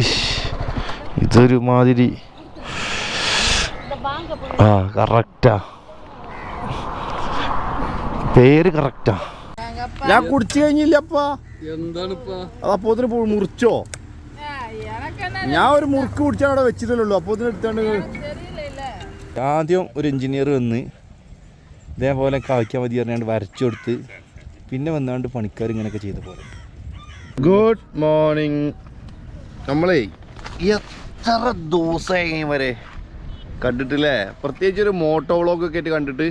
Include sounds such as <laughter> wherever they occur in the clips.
ഇഷ്, ഇതൊരു മാതിരി. ആ കറക്റ്റാ പേര് കറക്റ്റാ ഞാൻ കുടിച്ചു കഴിഞ്ഞില്ലപ്പാ. അതപ്പോ മുറിച്ചോ? ഞാൻ ഒരു മുറുക്ക് കുടിച്ചാൽ അവിടെ വെച്ചിട്ടല്ലോ അപ്പോ എടുത്താണ്ട് ആദ്യം ഒരു എഞ്ചിനീയർ വന്ന് ഇതേപോലെ കളിക്കാൻ മതി പറഞ്ഞാണ്ട് വരച്ചു കൊടുത്ത് പിന്നെ വന്നാണ്ട് പണിക്കാർ ഇങ്ങനെയൊക്കെ ചെയ്ത പോലെ. ഗുഡ് മോർണിംഗ് നമ്മളേ എത്ര ദിവസമായി വരെ കണ്ടിട്ടില്ലേ? പ്രത്യേകിച്ച് ഒരു മോട്ടോ വ്ളോഗ് ഒക്കെ ആയിട്ട് കണ്ടിട്ട്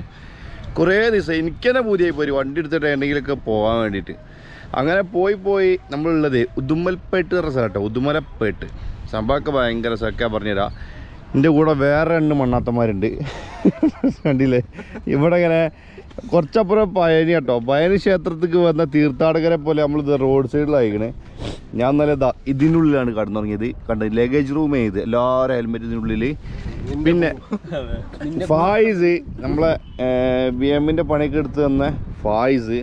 കുറേ ദിവസം എനിക്ക് തന്നെ പുതിയ പോയി. വണ്ടി എടുത്തിട്ട് എന്തെങ്കിലുമൊക്കെ പോകാൻ വേണ്ടിയിട്ട്. അങ്ങനെ പോയി പോയി നമ്മളുള്ളത് ഉദുമ്മൽപേട്ട് റിസോർട്ട് ഉദുമലപ്പേട്ട്. സംഭവമൊക്കെ ഭയങ്കര രസമൊക്കെ പറഞ്ഞുതരാം. എന്റെ കൂടെ വേറെ രണ്ട് മണ്ണാത്തന്മാരുണ്ട്. കണ്ടില്ലേ? ഇവിടെ ഇങ്ങനെ കുറച്ചപ്പുറം പയനി കേട്ടോ. പയനി ക്ഷേത്രത്തിക്ക് വന്ന തീർത്ഥാടകരെ പോലെ നമ്മൾ ഇത് റോഡ് സൈഡിലായിക്കണേ ഞാൻ നല്ല ദാ ഇതിനുള്ളിലാണ് കടന്നുറങ്ങിയത്. കണ്ട? ലഗേജ് റൂം ചെയ്ത് എല്ലാവരും ഹെൽമെറ്റ് ഇതിനുള്ളിൽ പിന്നെ ഫായിസ് നമ്മളെ ബി എമ്മിന്റെ പണിയൊക്കെ എടുത്ത് തന്ന ഫായിസ്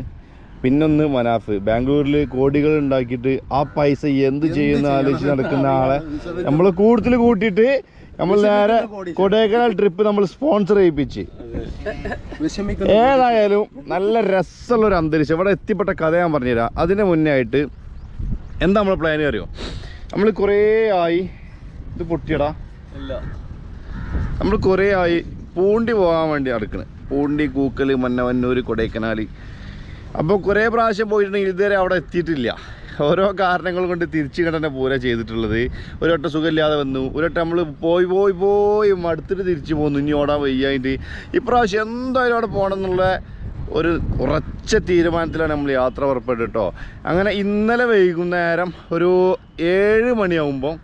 പിന്നൊന്ന് മനാഫ്. ബാംഗ്ലൂരിൽ കോടികൾ ഉണ്ടാക്കിയിട്ട് ആ പൈസ എന്ത് ചെയ്യുന്ന ആലോചിച്ച് നടക്കുന്ന ആളെ നമ്മൾ കൂടുതൽ കൂട്ടിയിട്ട് നമ്മൾ നേരെ കൊടൈക്കനാൽ ട്രിപ്പ് നമ്മൾ സ്പോൺസർ ചെയ്യിപ്പിച്ച്. ഏതായാലും നല്ല രസമുള്ള ഒരു അന്തരീക്ഷം. ഇവിടെ എത്തിപ്പെട്ട കഥ ഞാൻ പറഞ്ഞുതരാം. അതിന് മുന്നേ ആയിട്ട് എന്താ നമ്മളെ പ്ലാൻ അറിയോ? നമ്മൾ കുറേ ആയി. ഇത് പൊട്ടിയടാ. നമ്മൾ കുറേ ആയി പൂണ്ടി പോകാൻ വേണ്ടി നടക്കണ്. പൂണ്ടി കൂക്കൽ മന്നവന്നൂർ കൊടൈക്കനാൽ അപ്പോൾ കുറേ പ്രാവശ്യം പോയിട്ടുണ്ടെങ്കിൽ ഇതുവരെ അവിടെ എത്തിയിട്ടില്ല. ഓരോ കാരണങ്ങൾ കൊണ്ട് തിരിച്ചു കണ്ടന്നെ പോരാ ചെയ്തിട്ടുള്ളത്. ഒരു വട്ടം സുഖമില്ലാതെ വന്നു. ഒരു വട്ടം നമ്മൾ പോയി പോയി പോയി മടുത്തിട്ട് തിരിച്ചു പോന്നു. ഇനി ഓടാൻ വയ്യായിട്ട് ഇപ്രാവശ്യം എന്തായാലും അവിടെ പോകണം എന്നുള്ള ഒരു ഉറച്ച തീരുമാനത്തിലാണ് നമ്മൾ യാത്ര പുറപ്പെട്ടു കേട്ടോ. അങ്ങനെ ഇന്നലെ വൈകുന്നേരം ഒരു ഏഴ് മണിയാവുമ്പോൾ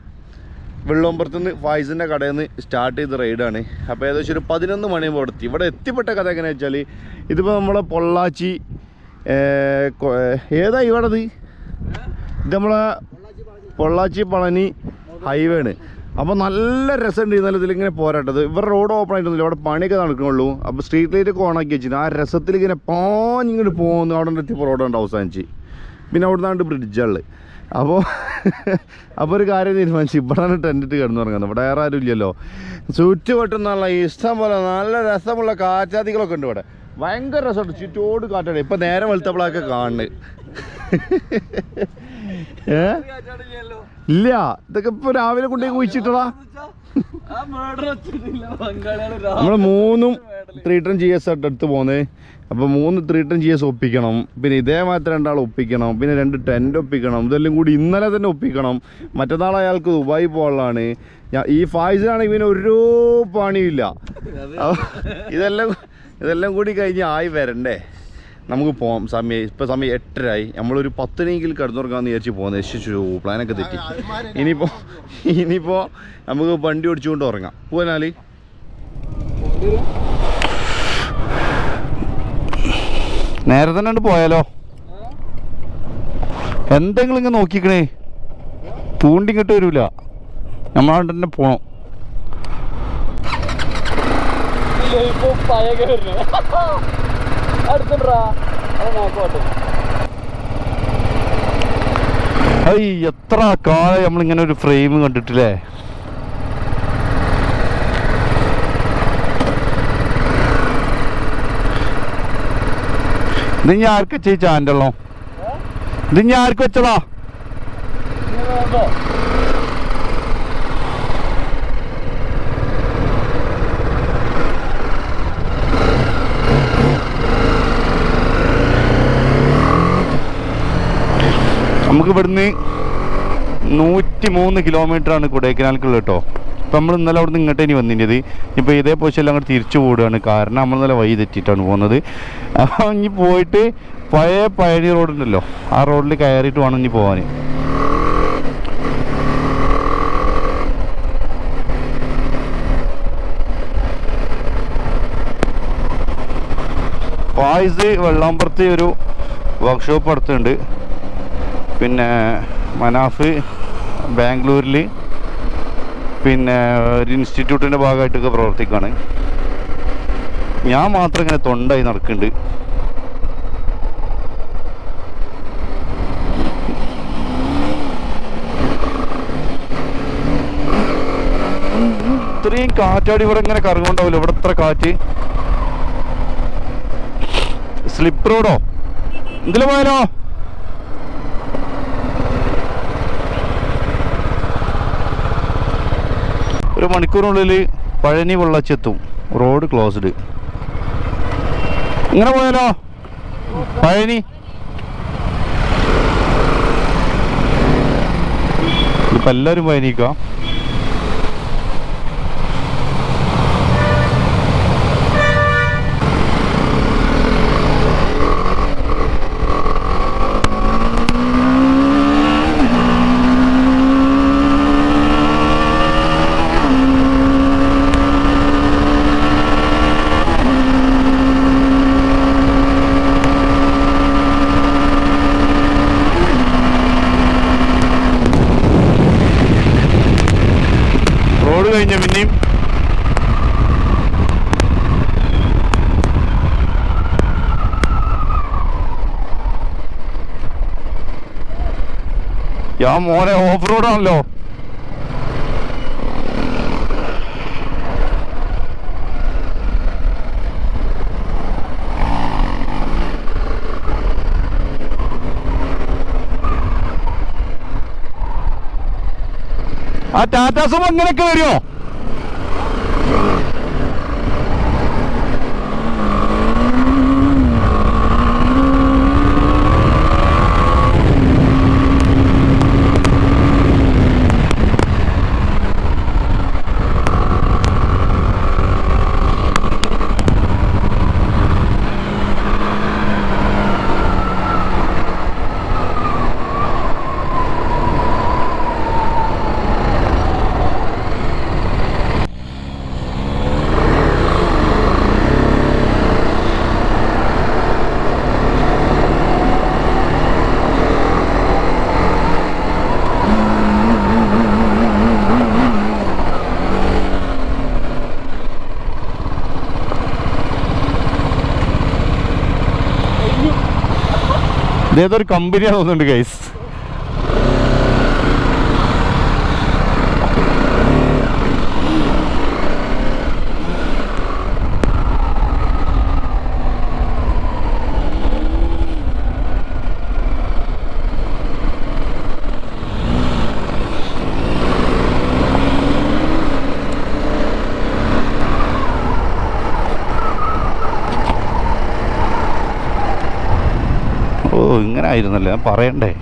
വെള്ളോമ്പുറത്ത് നിന്ന് ഫായ്സിന്റെ കടയിൽ നിന്ന് സ്റ്റാർട്ട് ചെയ്ത റൈഡാണ്. അപ്പോൾ ഏകദേശം ഒരു പതിനൊന്ന് മണിയാകുമ്പോൾ ഇവിടെ എത്തി. ഇവിടെ എത്തിപ്പെട്ട കഥ എങ്ങനെയാണെന്ന് വെച്ചാൽ ഇതിപ്പോൾ നമ്മളെ പൊള്ളാച്ചി ഏതാ ഇവിടെ ഇത് നമ്മളെ പൊള്ളാച്ചി പളനി ഹൈവേ ആണ്. അപ്പോൾ നല്ല രസമുണ്ട് ഇന്നലെ ഇതിലിങ്ങനെ പോരാട്ടത്. ഇവരുടെ റോഡ് ഓപ്പൺ ആയിട്ടൊന്നുമില്ല. അവിടെ പണിയൊക്കെ നടക്കണുള്ളൂ. അപ്പോൾ സ്ട്രീറ്റ് ലൈറ്റ് ഒക്കെ ഓണാക്കി വെച്ചിട്ട് ആ രസത്തിൽ ഇങ്ങനെ പാഞ്ഞിങ്ങോട്ട് പോകുന്നു അവിടെ എത്തിയപ്പോൾ റോഡുണ്ട് അവസാനിച്ച്. പിന്നെ അവിടെ നിന്നാണ്ട് ബ്രിഡ്ജുള്ളത് അപ്പോൾ <laughs> അപ്പോൾ ഒരു കാര്യം തീരുമാനിച്ചു. ഇവിടെയാണ് ടെന്റിട്ട് കിടന്നു തുടങ്ങുന്നത് ഇവിടെ വേറെ ആരും ഇല്ലല്ലോ. ചുറ്റുവട്ടുന്നുള്ള ഇഷ്ടം പോലെ നല്ല രസമുള്ള കാറ്റാതികളൊക്കെ ഉണ്ട് ഇവിടെ. ഭയങ്കര രസമുണ്ട്. ചുറ്റോട് കാറ്റാണ്. ഇപ്പം നേരെ വെളുത്തപ്പോഴൊക്കെ കാണുന്നത്. ഏ? ഇല്ല. ഇതൊക്കെ ഇപ്പൊ രാവിലെ കൊണ്ടുപോയി കുഴിച്ചിട്ടടാ നമ്മൾ മൂന്നും ത്രീ ടൺ ജി എസ് എടുത്ത് പോകുന്നത് അപ്പോൾ മൂന്ന് ത്രീ ടൺ ജി എസ് ഒപ്പിക്കണം. പിന്നെ ഇതേമാത്രം രണ്ടാൾ ഒപ്പിക്കണം. പിന്നെ രണ്ട് ടെന്റ് ഒപ്പിക്കണം. ഇതെല്ലാം കൂടി ഇന്നലെ തന്നെ ഒപ്പിക്കണം. മറ്റന്നാൾ അയാൾക്ക് ദുബായി പോകാനുള്ളതാണ്. ഞാൻ ഈ ഫായ്സിനാണെങ്കിൽ പിന്നെ ഒരു പണിയില്ല ഇതെല്ലാം ഇതെല്ലാം കൂടി കഴിഞ്ഞ് ആയി വരണ്ടേ? നമുക്ക് പോകാം സമയം ഇപ്പോൾ സമയം എട്ടരായി നമ്മളൊരു പത്തിനെങ്കിൽ കിടന്നുറങ്ങാമെന്ന് വിചാരിച്ച് പോകുന്നത് യശിച്ചു പ്ലാനൊക്കെ തെറ്റി. ഇനിയിപ്പോൾ ഇനിയിപ്പോൾ നമുക്ക് വണ്ടി ഓടിച്ചുകൊണ്ട് ഉറങ്ങാം. പോകാനാല് നേരെ തന്നെ പോയാലോ? എന്തെങ്കിലും ഇങ്ങനെ നോക്കിക്കണേ. തൂണ്ടി ഇങ്ങോട്ട് വരൂല. നമ്മളാണ്ട് തന്നെ പോണം. ഇപ്പൊ വരുന്നത് അടുത്തുണ്ടാ. അത് നോക്കോട്ടെ. എത്ര കാലം നമ്മളിങ്ങനെ ഒരു ഫ്രെയിം കണ്ടിട്ടില്ലേ? ഇത് ഞാൻ ആർക്ക് ചാൻഡല്ലോ ഇത് ഞാൻ ആർക്ക് വെച്ചതാ? നമുക്ക് ഇവിടുന്ന് നൂറ്റി മൂന്ന് കിലോമീറ്റർ ആണ് കൊടൈക്കനാൽക്കുള്ളത് കേട്ടോ. ഇപ്പം നമ്മൾ ഇന്നലെ അവിടെ നിന്ന് ഇങ്ങോട്ട് ഇനി വന്നിന്റെത് ഇപ്പോൾ ഇതേ പൊസിഷനിൽ അങ്ങോട്ട് തിരിച്ചു പോവുകയാണ് കാരണം നമ്മൾ നല്ല വഴി തെറ്റിയിട്ടാണ് പോകുന്നത്. അപ്പോൾ ഇനി പോയിട്ട് പഴയ പഴനി റോഡുണ്ടല്ലോ ആ റോഡിൽ കയറിയിട്ട് വേണം ഇനി പോകാൻ പായസ് വെള്ളാമ്പുറത്ത് ഒരു വർക്ക്ഷോപ്പ് അടുത്തുണ്ട് പിന്നെ മനാഫ് ബാംഗ്ലൂരിൽ പിന്നെ ഒരു ഇൻസ്റ്റിറ്റ്യൂട്ടിന്റെ ഭാഗമായിട്ടൊക്കെ പ്രവർത്തിക്കുകയാണ് ഞാൻ മാത്രം ഇങ്ങനെ തൊണ്ടായി നടക്കുന്നുണ്ട്. ഇത്രയും കാറ്റാടി ഇവിടെ ഇങ്ങനെ കറങ്ങുണ്ടാവില്ല ഇവിടെ ഇത്ര കാറ്റ്. സ്ലിപ്പ് റോഡോ? ഇതിൽ പോയാലോ ഒരു മണിക്കൂറിനുള്ളിൽ പഴനി വെള്ളച്ചെത്തും. റോഡ് ക്ലോസ്ഡ് ഇങ്ങനെ പോയാലോ? പഴനി? ഇപ്പൊ എല്ലാവരും പഴനിക്കാം റോഡ് കഴിഞ്ഞ പിന്നെയും യാ മോനെ ഓഫ് റോഡാണല്ലോ ആ ടാറ്റാ അങ്ങനെയൊക്കെ വരുമോ ഇതേതൊരു കമ്പനിയാണെന്ന് തോന്നുന്നുണ്ട് ഗൈസ് ഓ ഇങ്ങനെ ആയിരുന്നല്ലേ. ഞാൻ പറയണ്ടേ?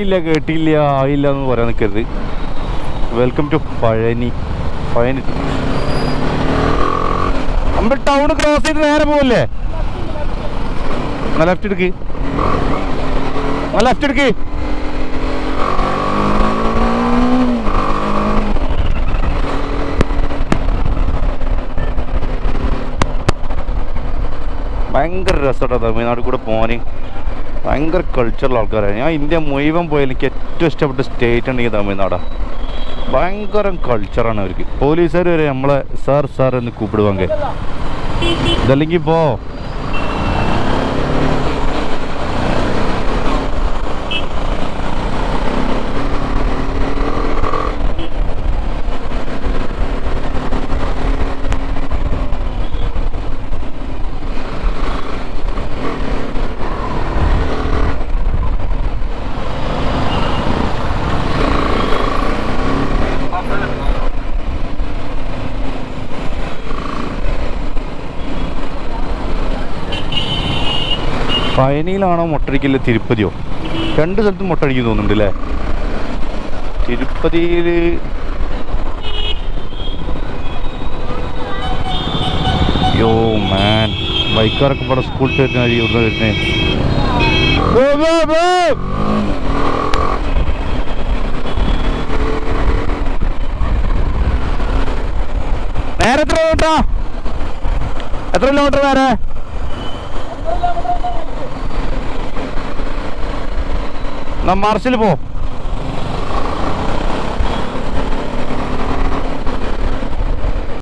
നീ പറഞ്ഞില്ല കേട്ടില്ല ആയില്ല എന്ന് പറയാൻ നിൽക്കരുത് വെൽക്കം ടു പഴനി പഴനി. നമ്മൾ ടൗൺ ക്രോസ് ചെയ്ത് നേരെ പോവല്ലേ? ലെഫ്റ്റ് എടുക്ക്. ലെഫ്റ്റ് എടുക്ക്. ഭയങ്കര രസമാട്ടോ തമിഴ്നാട് കൂടെ പോകാൻ ഭയങ്കര കൾച്ചറൽ ആൾക്കാരാണ്. ഞാൻ ഇന്ത്യ മുഴുവൻ പോയാൽ എനിക്ക് ഏറ്റവും ഇഷ്ടപ്പെട്ട സ്റ്റേറ്റ് ഉണ്ടെങ്കിൽ തമിഴ്നാടാണ് ഭയങ്കര കൾച്ചറാണ് അവർക്ക്. പോലീസുകാർ വരെ നമ്മളെ സാർ സാർ എന്ന് കൂപ്പിടുവാങ്ക ഇതല്ലെങ്കിൽ പോ. പയനിയിലാണോ മൊട്ടടിക്കൽ തിരുപ്പതിയോ? രണ്ട് സ്ഥലത്തും മൊട്ടടിക്കും തോന്നുന്നുണ്ട് അല്ലേ തിരുപ്പതിയിൽ യോ മാൻ ബൈക്കാരൊക്കെ പോലെ സ്കൂളിൽ വരുന്ന വഴി ഇവിടെ വരുന്നേ. നേരെ എത്ര കിലോമീറ്റർ എത്ര കിലോമീറ്റർ നേരെ മാർച്ചിൽ പോ.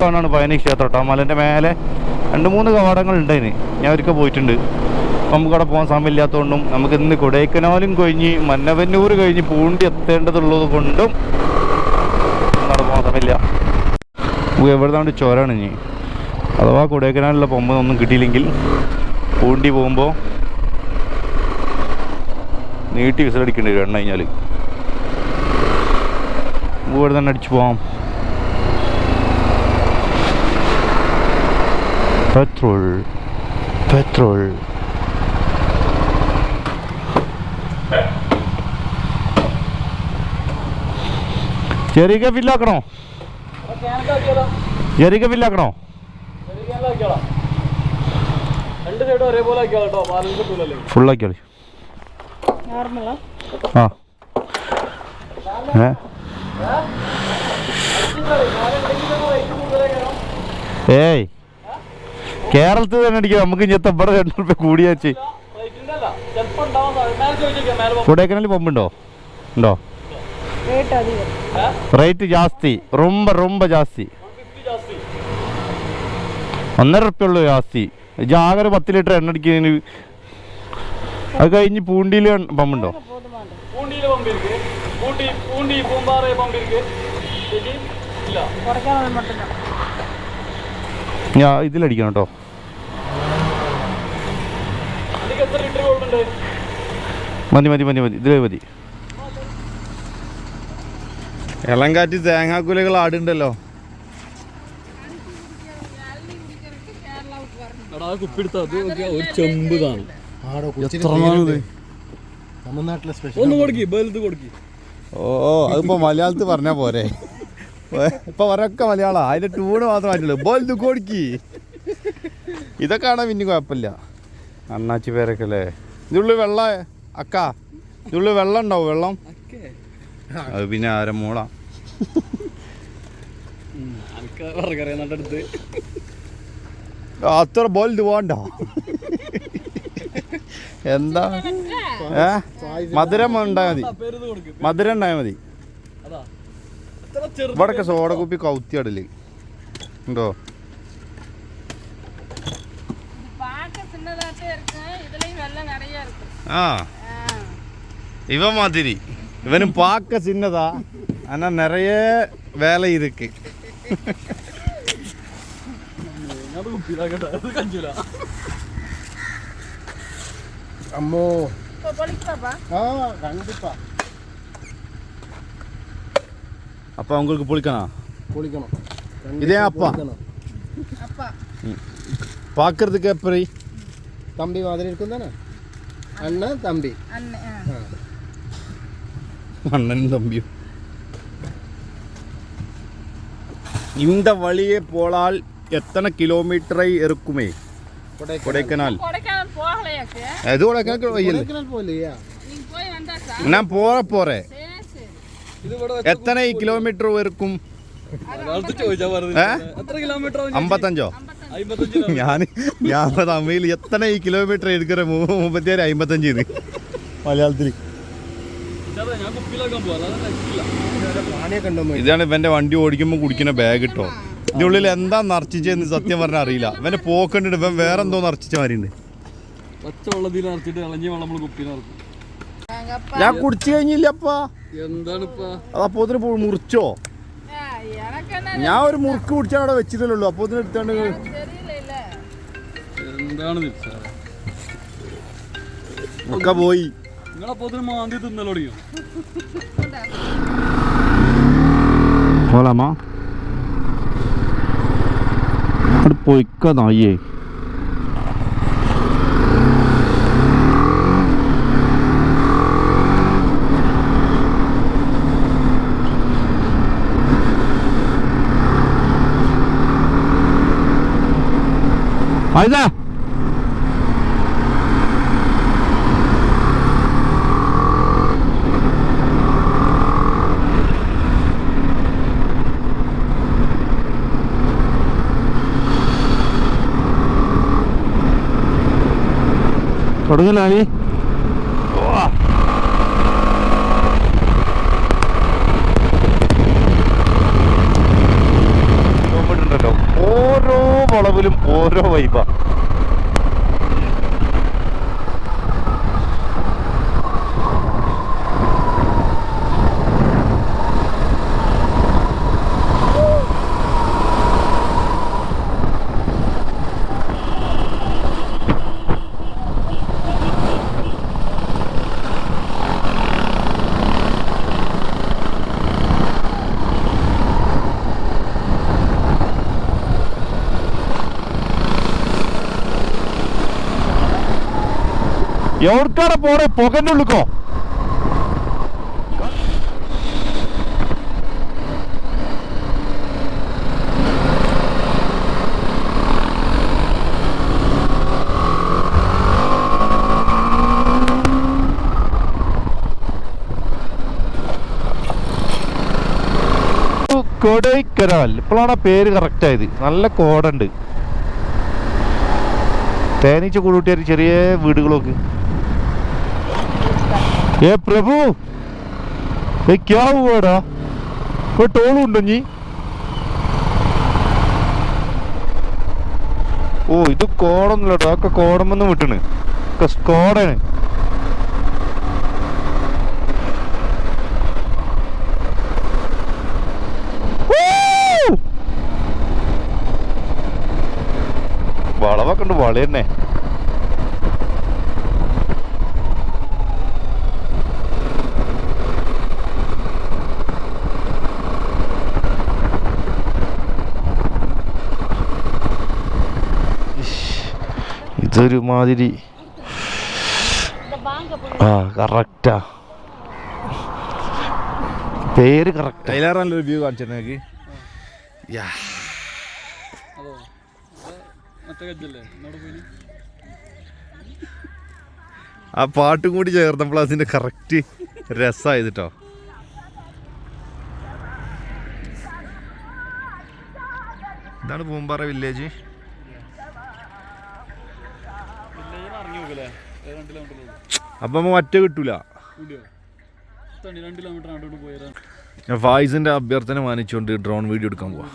ാണ് പയനി ക്ഷേത്രം കേട്ടോ. മലന്റെ മേലെ രണ്ട് മൂന്ന് കവാടങ്ങൾ ഇനി. ഞാൻ ഒരിക്കൽ പോയിട്ടുണ്ട്. അപ്പം നമുക്ക് അവിടെ പോകാൻ സമയമില്ലാത്തതുകൊണ്ടും നമുക്ക് ഇന്ന് കൊടൈക്കനാലും കഴിഞ്ഞ് മന്നവന്നൂർ കഴിഞ്ഞ് പൂണ്ടി എത്തേണ്ടതുള്ളത് കൊണ്ടും പോകാൻ സമയമില്ല. എവിടുന്നാണ്ട് ചോരാണ് ഇനി? അഥവാ കൊടൈക്കനാലിലെ പോകുമ്പോൾ ഒന്നും കിട്ടിയില്ലെങ്കിൽ പൂണ്ടി പോകുമ്പോൾ നീട്ടി വിസിലടിക്കേണ്ടി വരും എണ്ണ കഴിഞ്ഞാൽ ഇവിടെ തന്നെ അടിച്ചു പോവാം. പെട്രോൾ പെട്രോൾ ചെറിയ ഫില്ലാക്കണോ ചെറിയ ഫില്ലാക്കണോ കിട്ടൂലല്ലേ. ഫുള്ളാക്കിയാളി ഏയ്. കേരളത്തിൽ തന്നെ അടിക്കാം. നമുക്ക് ഇഞ്ഞത്തെ ഇവിടെ രണ്ടു റുപ്യ കൂടിയാച്ച് കൊടൈക്കനാലിൽ പമ്പുണ്ടോ? ഉണ്ടോ? റേറ്റ് ജാസ്തി. റൊമ്പ റൊമ്പ ജാസ്തി. ഒന്നര റുപ്യ ജാസ്തി. ജാഗര പത്ത് ലിറ്റർ എണ്ണ അടിക്കുന്നതിന് അത് കഴിഞ്ഞ് പൂണ്ടിയിൽ പമ്പുണ്ടോ போதுமாண்டு பூண்டியில பம்பு இருக்கு பூண்டி பூண்டி பூம்பாறை பம்பு இருக்கு ചേച്ചി ഇല്ല கொடைக்கானல் மட்டும்தான் ഞാൻ ഇതിലടിക്കണം കേട്ടോ അതിക്ക് എത്ര ലിറ്റർ കൊടുക്കുന്നുണ്ട് മതി മതി മതി മതി ഇതിലേ മതി ഇളങ്കാറ്റ് തേങ്ങാക്കുലകൾ ആടുണ്ടല്ലോ എടാ കുപ്പി എടുത്താ അത് നോക്കിയാ ഒരു ചെമ്പ് കാണും ഓ അതിപ്പോ മലയാളത്തിൽ പറഞ്ഞാ പോരെ. ഇപ്പൊ ഒരൊക്കെ മലയാളം അതിന്റെ ടൂണ് മാത്രം കോടിക്ക് കൊടുക്കി. ഇതൊക്കെ കാണാൻ പിന്നെ കുഴപ്പമില്ല? അണ്ണാച്ചി പേരൊക്കെ അല്ലേ? ഇതിനുള്ളിൽ വെള്ള അക്ക ഇതിനുള്ളിൽ വെള്ളം ഉണ്ടാവും? വെള്ളം? അത് പിന്നെ ആരെ മോളാ? എനിക്ക് പറക്കറിയാം നട്ടടുത്ത് അത്ര ബോൾ ഇത് പോണ്ട എന്താ ഏ മധുരം ഉണ്ടായാൽ മതി പേര് കൊടുക്കും മധുരം ഉണ്ടായാൽ മതി അതാ എത്ര ചെറു ഇവിടൊക്കെ സോഡ കുപ്പി കൗത്തിയാടില്ലേ ഉണ്ടോ பார்க்க சின்னதாட்டே இருக்கு இதுலயும் வெள்ளம் நிறைய இருக்கு ആ ഇവ മാതിരി ഇവനും പാക്ക சின்னதா ஆனா நிறைய வேலை இருக்கு அம்மோ. ஆ கண்டிப்பா. அப்பா உங்களுக்கு புளிக்கணும் புளிக்கணும் இதே அப்பா. பார்க்கறதுக்கு எப்படி? தம்பி மாதிரி இருக்கும் தானே? அண்ணன் தம்பி. அண்ணன் தம்பியும் இந்த வழியே போலால் எத்தனை கிலோமீட்டரை இருக்குமே? கொடைக்கானல் இது கூட கிணக்கு போகலையா நான் போற போறேன் எத்தனை கிலோமீட்டர் இருக்கும் അമ്പത്തഞ്ചോ? ഞാൻ ഞാൻ തമ്മിൽ എത്ര ഈ കിലോമീറ്റർ എടുക്കുന്ന മുപ്പത്തിയാറ് അമ്പത്തഞ്ച് മലയാളത്തിൽ ഇതാണ് ഇവന്റെ വണ്ടി ഓടിക്കുമ്പോ കുടിക്കുന്ന ബാഗ് ഇട്ടോ ഇതിനുള്ളിൽ എന്താ നർച്ചിച്ചെന്ന് സത്യം പറഞ്ഞാൽ അറിയില്ല. ഇവന്റെ പോക്കണ്ടിട്ട് ഇവൻ വേറെന്തോ നർച്ചിച്ച മാറിയുണ്ട് നമ്മൾ നിറക്കും ഞാൻ കുടിച്ചു കഴിഞ്ഞില്ലപ്പാ എന്താണിപ്പാ? മുറിച്ചോ? ഞാൻ ഒരു മുറുക്ക് കുടിച്ചാൽ അവിടെ വെച്ചിട്ടില്ലല്ലോ അപ്പോ എടുത്താണ്ട് എന്താണ് പോയി. പോലാമാ ഇതിന് മാന്തി അവിടെ hỏi ra തുടങ്ങലായി 最后一波 എവിടക്കാടെ പോടെ പുകന്റെ കൊടൈക്കനാൽ. ഇപ്പോഴാണ് ആ പേര് കറക്റ്റ് ആയത്. നല്ല കോടുണ്ട് തേനീച്ച കൂടുകൂട്ടിയ ചെറിയ വീടുകളൊക്കെ. ഏ പ്രഭു? ഏ ക്യാ ഹുവാടാ ഇപ്പൊ ടോളും ഉണ്ടോ നീ ഓ ഇത് കോടൊന്നുമില്ല കേട്ടോ ഒക്കെ കോടമെന്ന് വിട്ടണ് ഒക്കെ വളവൊക്കെ ഉണ്ട് വള ഇതൊരു മാതിരി ആ. കറക്റ്റാ പേര് കറക്റ്റ് വ്യൂ ആ പാട്ടും കൂടി ചേർന്നപ്പോൾ അതിന്റെ കറക്റ്റ് രസമായത് ഇതാണ് പൂമ്പാറ വില്ലേജ് അപ്പം നമ്മ മറ്റേ കിട്ടൂല. ഫായിസിന്റെ അഭ്യർത്ഥന മാനിച്ചുകൊണ്ട് ഡ്രോൺ വീഡിയോ എടുക്കാൻ പോവാ.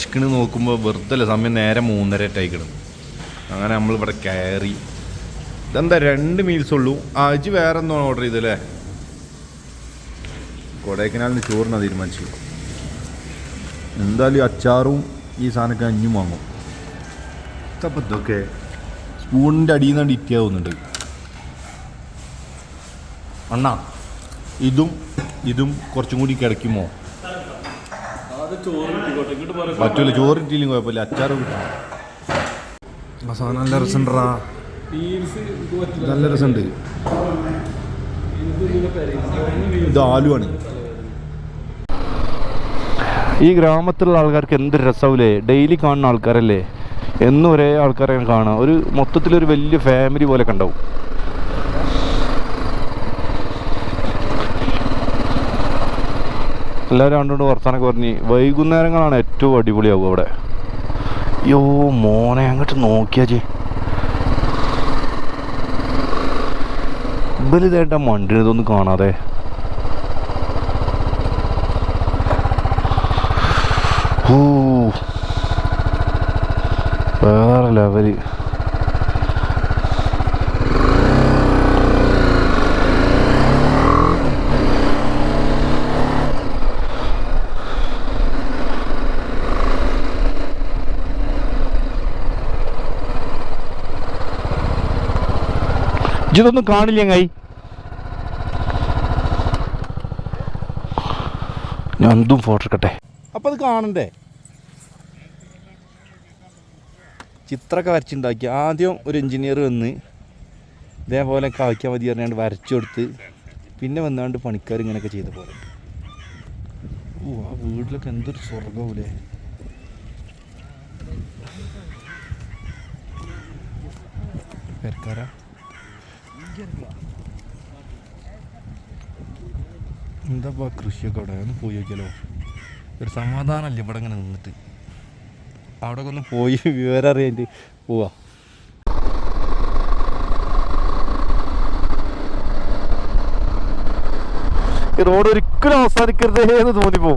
വിശക്കണ് നോക്കുമ്പോൾ വെറുതെ സമയം നേരെ മൂന്നര ആയിക്കിടും അങ്ങനെ നമ്മൾ ഇവിടെ കയറി. ഇതെന്താ രണ്ട് മീൽസ് ഉള്ളൂ. ഇജ്ജ് വേറെ എന്തോ ഓർഡർ ചെയ്തല്ലേ? കൊടൈക്കനാലിന് ചോറിനാണ് തീരുമാനിച്ചു എന്തായാലും അച്ചാറും ഈ സാധനമൊക്കെ അഞ്ഞും വാങ്ങും. ഇതപ്പം ഇതൊക്കെ സ്പൂണിന്റെ അടിയിൽ നിന്നാണ് ഇറ്റിയാവുന്നുണ്ട് അണ്ണാ ഇതും ഇതും കുറച്ചും കൂടി കിടക്കുമോ അത് ചോറ് കിട്ടിക്കോട്ടെ ഇങ്ങോട്ട് പറയാം പറ്റൂല ചോറിട്ടില്ലെങ്കിൽ കുഴപ്പമില്ല അച്ചാറ് കിട്ടും. നല്ല രസമുണ്ടാ നല്ല രസമുണ്ട്. ഇത് ആലുവാണ് ഈ ഗ്രാമത്തിലുള്ള ആൾക്കാർക്ക് എന്ത് രസമില്ലേ ഡെയിലി കാണുന്ന ആൾക്കാരല്ലേ? എന്നും ഒരേ ആൾക്കാരെ കാണാം ഒരു മൊത്തത്തിലൊരു വലിയ ഫാമിലി പോലെ കണ്ടാവും. എല്ലാവരും കണ്ടുകൊണ്ട് വർത്താനൊക്കെ പറഞ്ഞ് വൈകുന്നേരങ്ങളാണ് ഏറ്റവും അടിപൊളിയാവുക അവിടെ. യോ മോനെ അങ്ങോട്ട് നോക്കിയാ ചേ ഇവലിതേട്ടാ മണ്ടിനതൊന്നും കാണാതെ. ഓ വേറെ ലെവൽ ഇതൊന്നും കാണില്ല ഞാൻ എന്തും ഫോട്ടോ എടുക്കട്ടെ. അപ്പം അത് കാണണ്ടേ? ചിത്രമൊക്കെ വരച്ചുണ്ടാക്കി ആദ്യം ഒരു എഞ്ചിനീയർ വന്ന് ഇതേപോലെ കായ്ക്കാൻ മതി പറഞ്ഞാണ്ട് വരച്ചു കൊടുത്ത് പിന്നെ വന്നാണ്ട് പണിക്കാർ ഇങ്ങനെയൊക്കെ ചെയ്ത പോലെ. ഓ ആ വീട്ടിലൊക്കെ എന്തൊരു സ്വർഗമല്ലേ പെരക്കാരാ എന്താ കൃഷിയൊക്കെ അവിടെ? ഒന്ന് പോയി നോക്കിയാലോ. ഒരു സമാധാനമല്ലേ ഇവിടെ ഇങ്ങനെ നിന്നിട്ട്? അവിടെ ഒന്ന് പോയി <laughs> വിവരം അറിയാൻ പോവാ. ഈ റോഡ് ഒരിക്കലും അവസാനിക്കരുതേ എന്ന് തോന്നിപ്പോ.